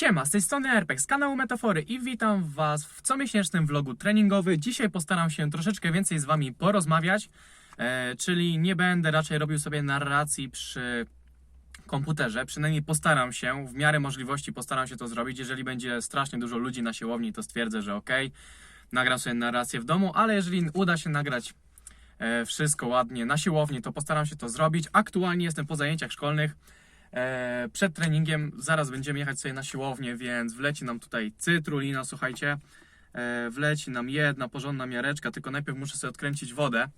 Siema, z tej strony Airpex, z kanału Metafory i witam Was w comiesięcznym vlogu treningowy. Dzisiaj postaram się troszeczkę więcej z Wami porozmawiać, e, czyli nie będę raczej robił sobie narracji przy komputerze, przynajmniej postaram się, w miarę możliwości postaram się to zrobić. Jeżeli będzie strasznie dużo ludzi na siłowni, to stwierdzę, że ok, nagram sobie narrację w domu, ale jeżeli uda się nagrać e, wszystko ładnie na siłowni, to postaram się to zrobić. Aktualnie jestem po zajęciach szkolnych. E, przed treningiem zaraz będziemy jechać sobie na siłownię, więc wleci nam tutaj cytrulina, słuchajcie. E, wleci nam jedna porządna miareczka, tylko najpierw muszę sobie odkręcić wodę.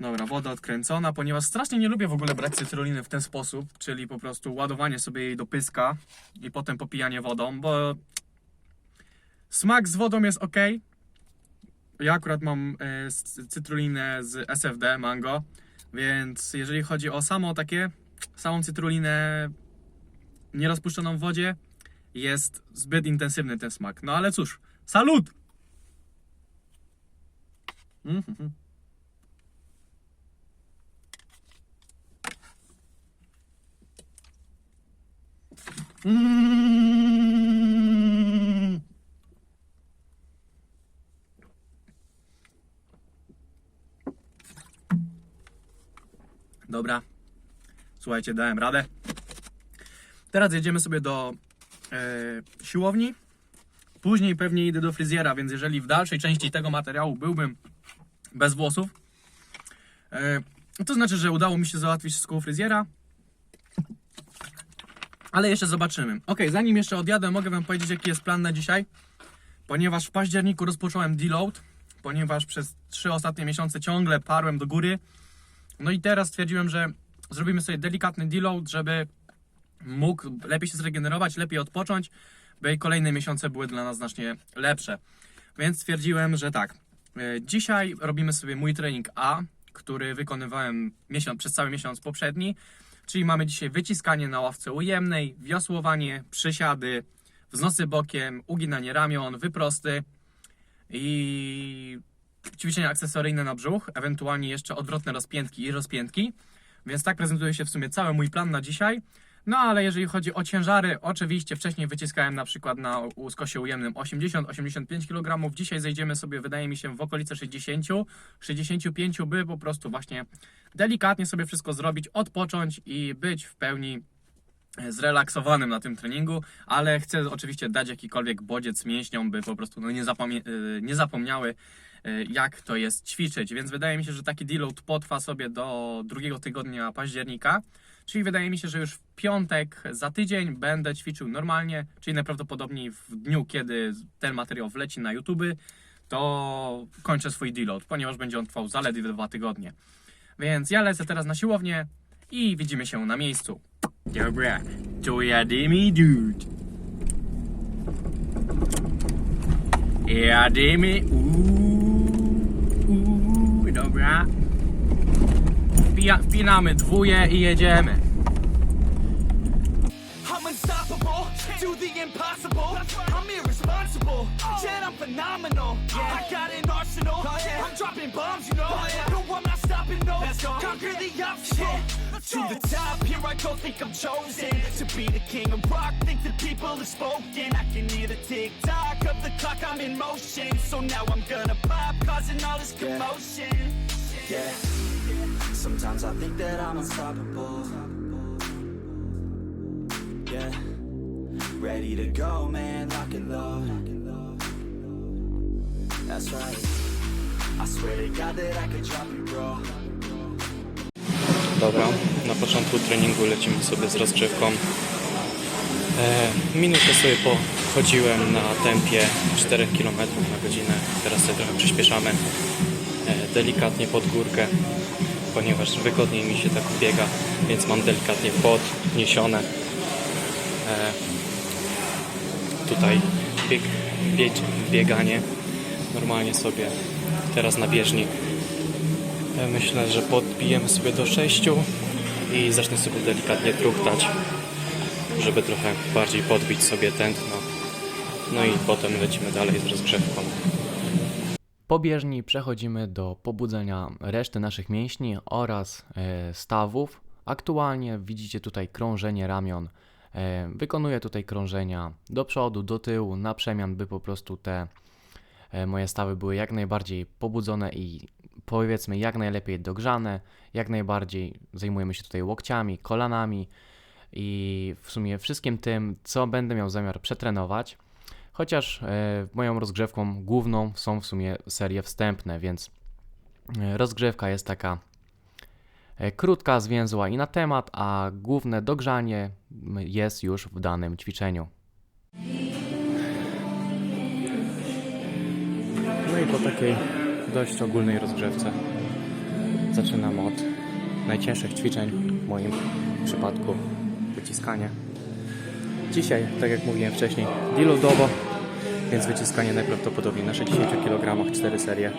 Dobra, woda odkręcona, ponieważ strasznie nie lubię w ogóle brać cytruliny w ten sposób, czyli po prostu ładowanie sobie jej do pyska i potem popijanie wodą, bo smak z wodą jest ok. Ja akurat mam e, cytrulinę z SFD, mango, więc jeżeli chodzi o samo takie samą cytrulinę nierozpuszczoną w wodzie jest zbyt intensywny ten smak. No ale cóż, salut! Mhm. Mm. Dobra, Słuchajcie, dałem radę. Teraz jedziemy sobie do e, siłowni. Później pewnie idę do fryzjera, więc jeżeli w dalszej części tego materiału byłbym bez włosów, e, to znaczy, że udało mi się załatwić wszystko u fryzjera. Ale jeszcze zobaczymy. Ok, zanim jeszcze odjadę, mogę Wam powiedzieć, jaki jest plan na dzisiaj. Ponieważ w październiku rozpocząłem deload, ponieważ przez trzy ostatnie miesiące ciągle parłem do góry. No i teraz stwierdziłem, że zrobimy sobie delikatny deload, żeby mógł lepiej się zregenerować, lepiej odpocząć, by kolejne miesiące były dla nas znacznie lepsze. Więc stwierdziłem, że tak. e, Dzisiaj robimy sobie mój trening A, który wykonywałem miesiąc, przez cały miesiąc poprzedni. Czyli mamy dzisiaj wyciskanie na ławce ujemnej, wiosłowanie, przysiady, wznosy bokiem, uginanie ramion, wyprosty i ćwiczenia akcesoryjne na brzuch, ewentualnie jeszcze odwrotne rozpiętki i rozpiętki. Więc tak prezentuje się w sumie cały mój plan na dzisiaj. No ale jeżeli chodzi o ciężary, oczywiście wcześniej wyciskałem na przykład na skosie ujemnym 80-85 kg. Dzisiaj zejdziemy sobie, wydaje mi się, w okolice 60, 65, by po prostu właśnie delikatnie sobie wszystko zrobić, odpocząć i być w pełni zrelaksowanym na tym treningu, ale chcę oczywiście dać jakikolwiek bodziec mięśniom, by po prostu no, nie, zapomie- y, nie zapomniały jak to jest ćwiczyć, więc wydaje mi się, że taki deload potrwa sobie do drugiego tygodnia października, czyli wydaje mi się, że już w piątek za tydzień będę ćwiczył normalnie, czyli najprawdopodobniej w dniu, kiedy ten materiał wleci na YouTube, to kończę swój deload, ponieważ będzie on trwał zaledwie dwa tygodnie. Więc ja lecę teraz na siłownię i widzimy się na miejscu. Dobra, to jadymy, dude. Jadymy, uuu, uuu, dobra. Wpija, wpinamy dwóje i jedziemy. I'm unstoppable, do the impossible. I'm irresponsible, yet I'm phenomenal. I got an arsenal, oh, I'm dropping bombs, you know. Oh, no, I'm not stopping, no. Conquer the obstacle. To the top, here I go, think I'm chosen to be the king of rock. Think the people have spoken. I can hear the tick tock of the clock, I'm in motion. So now I'm gonna pop, causing all this commotion. Yeah. Sometimes I think that I'm unstoppable. Yeah. Ready to go, man, lock and load. That's right. I swear to God that I could drop you, bro. Dobra, na początku treningu lecimy sobie z rozgrzewką. E, minutę sobie pochodziłem na tempie 4 km na godzinę. Teraz sobie trochę przyspieszamy delikatnie pod górkę, ponieważ wygodniej mi się tak biega, więc mam delikatnie podniesione. E, tutaj bieg, bieg, bieganie normalnie sobie teraz na bieżni ja Myślę, że podbijemy sobie do 6 i zacznę sobie delikatnie truchtać, żeby trochę bardziej podbić sobie tętno. No i potem lecimy dalej z rozgrzewką. Po bieżni przechodzimy do pobudzenia reszty naszych mięśni oraz e, stawów. Aktualnie widzicie tutaj krążenie ramion E, Wykonuję tutaj krążenia do przodu, do tyłu, na przemian, by po prostu te e, moje stawy były jak najbardziej pobudzone i powiedzmy jak najlepiej dogrzane. Jak najbardziej zajmujemy się tutaj łokciami, kolanami i w sumie wszystkim tym, co będę miał zamiar przetrenować. Chociaż e, moją rozgrzewką główną są w sumie serie wstępne, więc e, rozgrzewka jest taka e, krótka, zwięzła i na temat, a główne dogrzanie jest już w danym ćwiczeniu. No i po takiej dość ogólnej rozgrzewce zaczynam od najcięższych ćwiczeń, w moim przypadku wyciskanie. Dzisiaj, tak jak mówiłem wcześniej, deloadowo, więc wyciskanie najprawdopodobniej na 60 kg, 4 serie.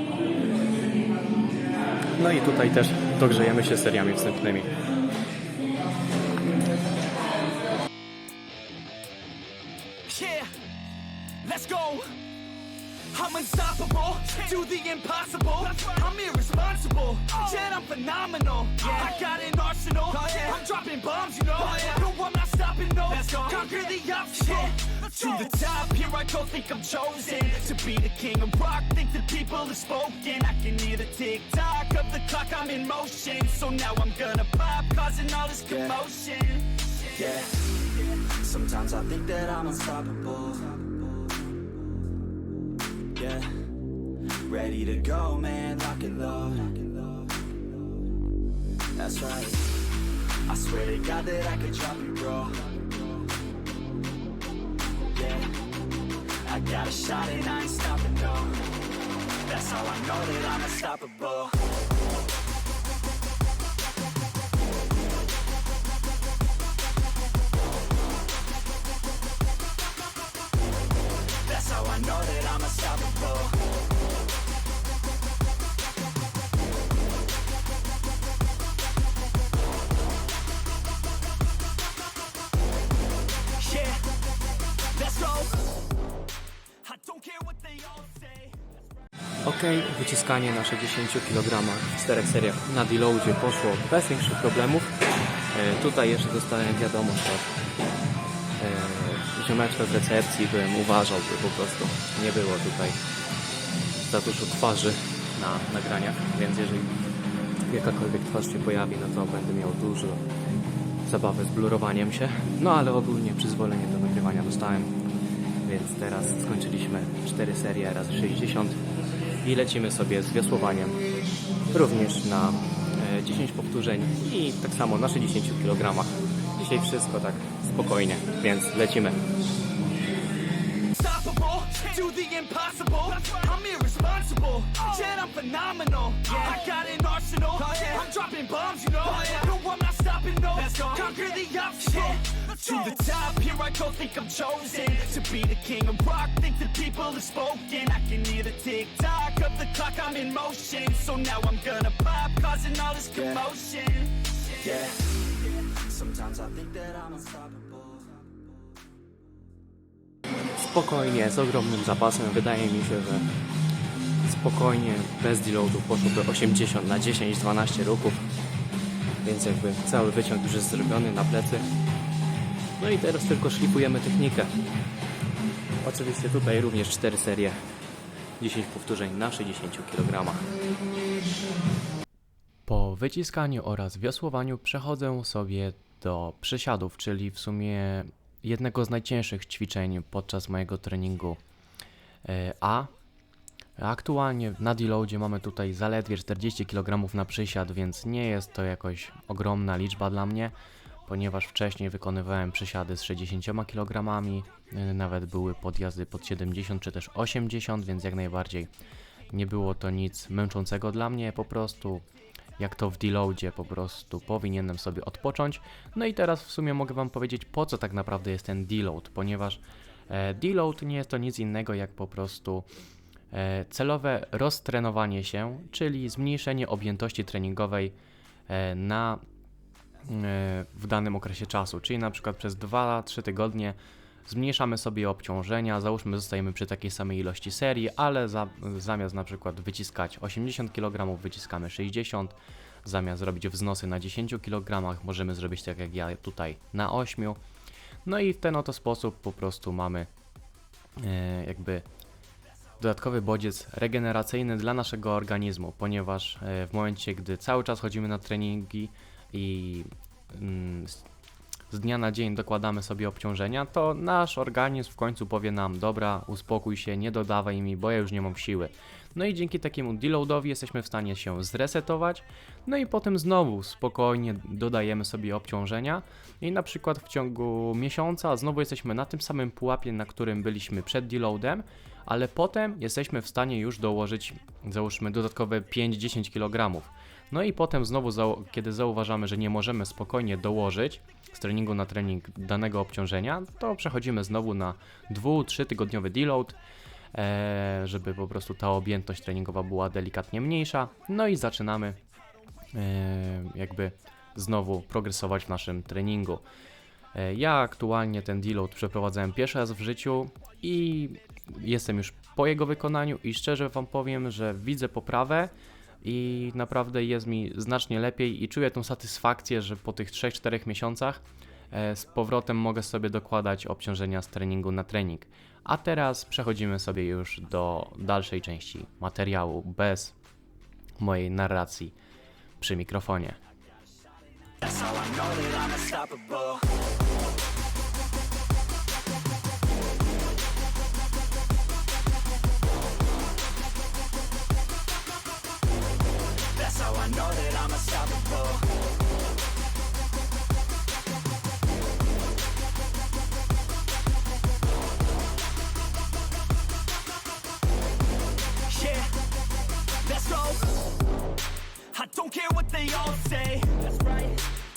No i tutaj też dogrzejemy się seriami wstępnymi. Yeah, let's go. I'm unstoppable, do the impossible. I'm irresponsible, yet I'm phenomenal. I got an Conquer the obstacle. To the top, here I go, think I'm chosen to be the king of rock. Think the people have spoken. I can hear the tick tock of the clock, I'm in motion. So now I'm gonna pop, causing all this commotion. Yeah. Sometimes I think that I'm unstoppable. Yeah. Ready to go, man, lock and load. That's right. I swear to God that I could drop you, bro. I got a shot and I ain't stopping, no. That's how I know that I'm unstoppable. That's how I know that I'm unstoppable. Ok, wyciskanie na 60 kg w 4 seriach na deloadzie poszło bez większych problemów. E, tutaj jeszcze dostałem wiadomość od e, ziomeczka recepcji, bym uważał, by po prostu nie było tutaj za dużo twarzy na nagraniach, więc jeżeli jakakolwiek twarz się pojawi, no to będę miał dużo zabawy z blurowaniem się. No ale ogólnie przyzwolenie do nagrywania dostałem, więc teraz skończyliśmy 4 serie razy 60 i lecimy sobie z wiosłowaniem również na e, 10 powtórzeń i tak samo na 60 kg. Dzisiaj wszystko tak spokojnie, więc lecimy. Do the impossible. I'm irresponsible, yet I'm phenomenal. I got an arsenal, I'm dropping bombs, you know. No, I'm not stopping, no. Conquer the obstacle. To the top, here I go, think I'm chosen to be the king of rock. Think the people have spoken. I can hear the tick tock of the clock, I'm in motion. So now I'm gonna pop, causing all this commotion. Yeah. Sometimes I think that I'm unstoppable. Spokojnie, z ogromnym zapasem. Wydaje mi się, że spokojnie, bez deloadu poszłoby 80 na 10-12 ruchów. Więc jakby cały wyciąg już jest zrobiony na plecy. No i teraz tylko szlifujemy technikę. Oczywiście tutaj również 4 serie 10 powtórzeń na 60 kg. Po wyciskaniu oraz wiosłowaniu przechodzę sobie do przysiadów, czyli w sumie jednego z najcięższych ćwiczeń podczas mojego treningu e, A. Aktualnie na deloadzie mamy tutaj zaledwie 40 kg na przysiad, więc nie jest to jakoś ogromna liczba dla mnie, ponieważ wcześniej wykonywałem przysiady z 60 kg, e, nawet były podjazdy pod 70 czy też 80, więc jak najbardziej nie było to nic męczącego dla mnie, po prostu jak to w deloadzie po prostu powinienem sobie odpocząć. No i teraz w sumie mogę Wam powiedzieć po co tak naprawdę jest ten deload, ponieważ e, deload nie jest to nic innego jak po prostu e, celowe roztrenowanie się, czyli zmniejszenie objętości treningowej e, na w danym okresie czasu, czyli na przykład przez 2-3 tygodnie zmniejszamy sobie obciążenia, załóżmy zostajemy przy takiej samej ilości serii, ale za, zamiast na przykład wyciskać 80 kg, wyciskamy 60, zamiast robić wznosy na 10 kg, możemy zrobić tak jak ja tutaj na 8. No i w ten oto sposób po prostu mamy e, jakby dodatkowy bodziec regeneracyjny dla naszego organizmu, ponieważ e, w momencie, gdy cały czas chodzimy na treningi i mm, z- dnia na dzień dokładamy sobie obciążenia, to nasz organizm w końcu powie nam: Dobra, uspokój się, nie dodawaj mi, bo ja już nie mam siły. No i dzięki takiemu deloadowi jesteśmy w stanie się zresetować, no i potem znowu spokojnie dodajemy sobie obciążenia i na przykład w ciągu miesiąca znowu jesteśmy na tym samym pułapie, na którym byliśmy przed deloadem, ale potem jesteśmy w stanie już dołożyć, załóżmy, dodatkowe 5-10 kg. No i potem znowu, kiedy zauważamy, że nie możemy spokojnie dołożyć z treningu na trening danego obciążenia, to przechodzimy znowu na 2-3 tygodniowy deload, e, żeby po prostu ta objętość treningowa była delikatnie mniejsza. No i zaczynamy e, jakby znowu progresować w naszym treningu. E, Ja aktualnie ten deload przeprowadzałem pierwszy raz w życiu i jestem już po jego wykonaniu i szczerze Wam powiem, że widzę poprawę i naprawdę jest mi znacznie lepiej i czuję tą satysfakcję, że po tych 3-4 miesiącach e, z powrotem mogę sobie dokładać obciążenia z treningu na trening. A teraz przechodzimy sobie już do dalszej części materiału bez mojej narracji przy mikrofonie. That's how I know that I'm unstoppable.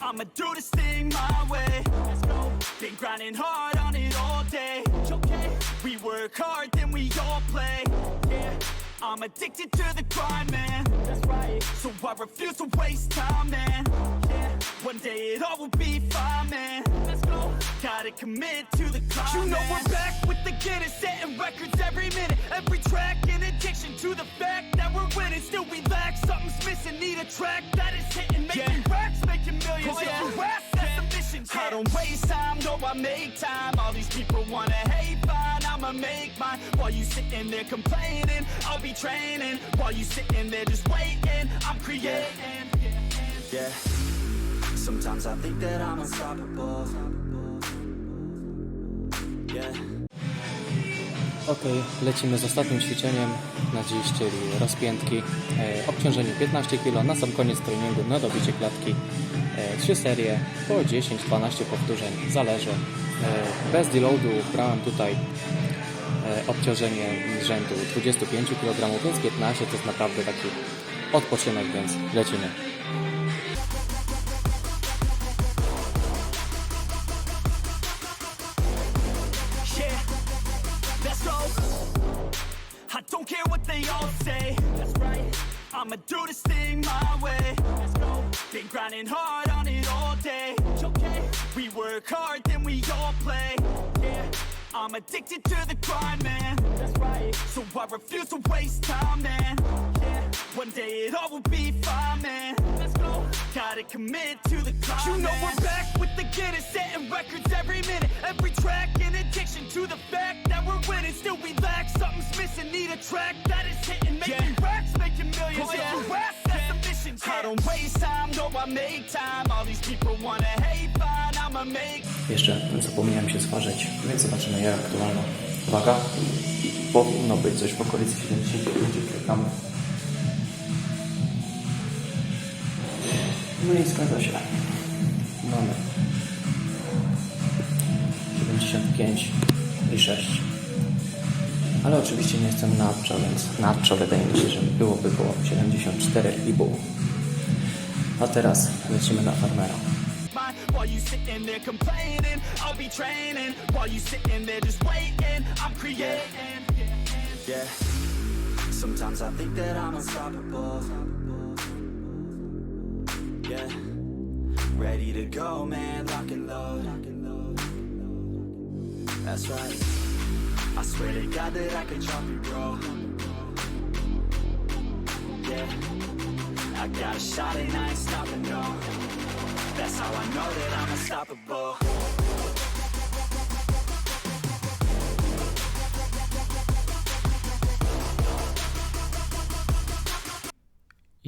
I'ma do this thing my way. Let's go. Been grinding hard on it all day. Okay. We work hard, then we all play. Yeah. I'm addicted to the grind, man. That's right. So I refuse to waste time, man. Yeah. One day it all will be fine, man. Gotta commit to the climb. You know we're back with the Guinness, setting records every minute, every track. In addiction to the fact that we're winning, still we lack something's missing. Need a track that is hitting, making racks, making millions. Oh, yeah. You ask, that's the mission. I don't waste time, no, I make time. All these people wanna hate, fine, I'ma make mine. While you sitting there complaining, I'll be training. While you sitting there just waiting, I'm creating. Yeah. Sometimes I think that I'm unstoppable. Ok, lecimy z ostatnim ćwiczeniem na dziś, czyli rozpiętki. E, obciążenie 15 kg, na sam koniec treningu na dobicie klatki. E, 3 serie po 10-12 powtórzeń, zależy. E, bez deloadu brałem tutaj obciążenie rzędu 25 kg, więc 15 to jest naprawdę taki odpoczynek, więc lecimy. All say. That's right. I'ma do this thing my way. Let's go. Been grinding hard on it all day. Okay. We work hard, then we all play. Yeah. I'm addicted to the grind, man. That's right. So I refuse to waste time, man. Yeah. One day it all will be fine, man. Let's go. Gotta commit to the climb. You know we're back with the Guinness, setting records every minute, every track. In addiction to the fact that we're winning, still we lack something's missing. Need a track that is hitting, making racks, making millions. Oh, yeah. Ask, that's the mission. I don't waste time, no, I make time. All these people wanna hate, fine, I'ma make. Jeszcze zapomniałem się zważyć, więc zobaczymy jak aktualna waga. Powinno być coś w okolicy 75 kg. No i zgadza się. Mamy 75 i 6. Ale oczywiście nie jestem nadprzo, więc nadprzo wydaje mi się, że byłoby było 74,5. A teraz lecimy na farmera. While you sitting there complaining I'll be training While you sitting there just waiting I'm creating Yeah. Sometimes I think that I'm unstoppable. Ready to go, man, lock and load. That's right. I swear to God that I can drop you, bro. Yeah. I got a shot and I ain't stopping, no. That's how I know that I'm unstoppable.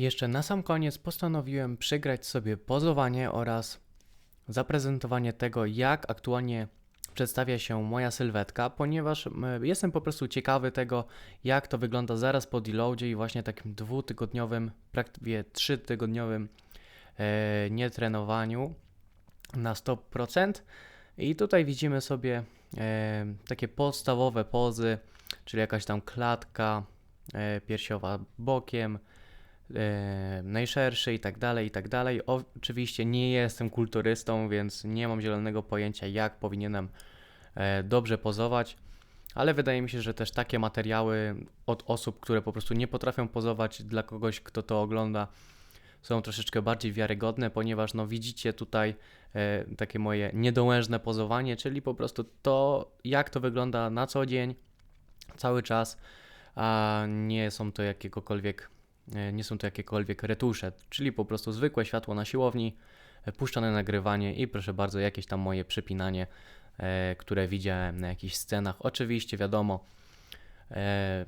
Jeszcze na sam koniec postanowiłem przygrać sobie pozowanie oraz zaprezentowanie tego, jak aktualnie przedstawia się moja sylwetka, ponieważ jestem po prostu ciekawy tego, jak to wygląda zaraz po deloadzie i właśnie takim dwutygodniowym, prawie trzytygodniowym e, nietrenowaniu na 100%. I tutaj widzimy sobie e, takie podstawowe pozy, czyli jakaś tam klatka e, piersiowa bokiem, najszerszy i tak dalej, i tak dalej. Oczywiście nie jestem kulturystą, więc nie mam zielonego pojęcia, jak powinienem e, dobrze pozować, ale wydaje mi się, że też takie materiały od osób, które po prostu nie potrafią pozować dla kogoś, kto to ogląda, są troszeczkę bardziej wiarygodne, ponieważ no widzicie tutaj e, takie moje niedołężne pozowanie, czyli po prostu to, jak to wygląda na co dzień, cały czas, a nie są to jakiegokolwiek, nie są to jakiekolwiek retusze, czyli po prostu zwykłe światło na siłowni, e, puszczane nagrywanie i proszę bardzo, jakieś tam moje przypinanie, e, które widziałem na jakichś scenach. Oczywiście, wiadomo, e,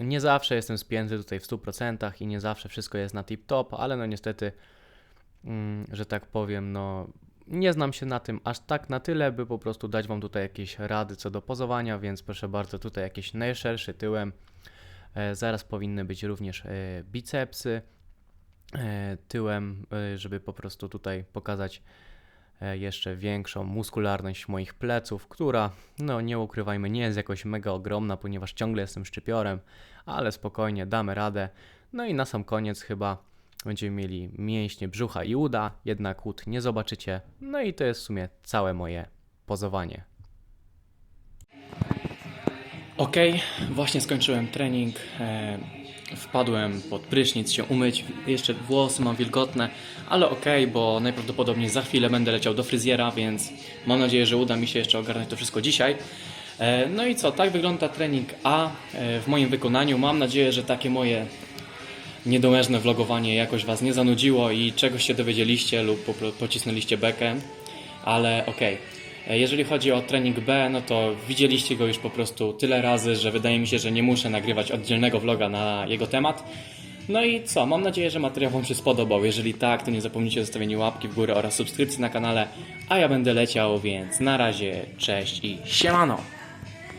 nie zawsze jestem spięty tutaj w 100% i nie zawsze wszystko jest na tip-top, ale no niestety, mm, że tak powiem, no nie znam się na tym aż tak na tyle, by po prostu dać Wam tutaj jakieś rady co do pozowania, więc proszę bardzo, tutaj jakieś najszerszy tyłem. E, zaraz powinny być również e, bicepsy e, tyłem, żeby po prostu tutaj pokazać jeszcze większą muskularność moich pleców, która, no nie ukrywajmy, nie jest jakoś mega ogromna, ponieważ ciągle jestem szczypiorem, ale spokojnie damy radę. No i na sam koniec chyba będziemy mieli mięśnie brzucha i uda, jednak łód nie zobaczycie. No i to jest w sumie całe moje pozowanie. Ok, właśnie skończyłem trening. E, wpadłem pod prysznic się umyć. Jeszcze włosy mam wilgotne, ale ok, bo najprawdopodobniej za chwilę będę leciał do fryzjera, więc mam nadzieję, że uda mi się jeszcze ogarnąć to wszystko dzisiaj. E, no i co, tak wygląda trening A e, w moim wykonaniu. Mam nadzieję, że takie moje niedołężne vlogowanie jakoś Was nie zanudziło i czegoś się dowiedzieliście lub pocisnęliście bekę, ale okej. E, Jeżeli chodzi o trening B, no to widzieliście go już po prostu tyle razy, że wydaje mi się, że nie muszę nagrywać oddzielnego vloga na jego temat. No i co? Mam nadzieję, że materiał Wam się spodobał. Jeżeli tak, to nie zapomnijcie o zostawieniu łapki w górę oraz subskrypcji na kanale, a ja będę leciał, więc na razie, cześć i siemano!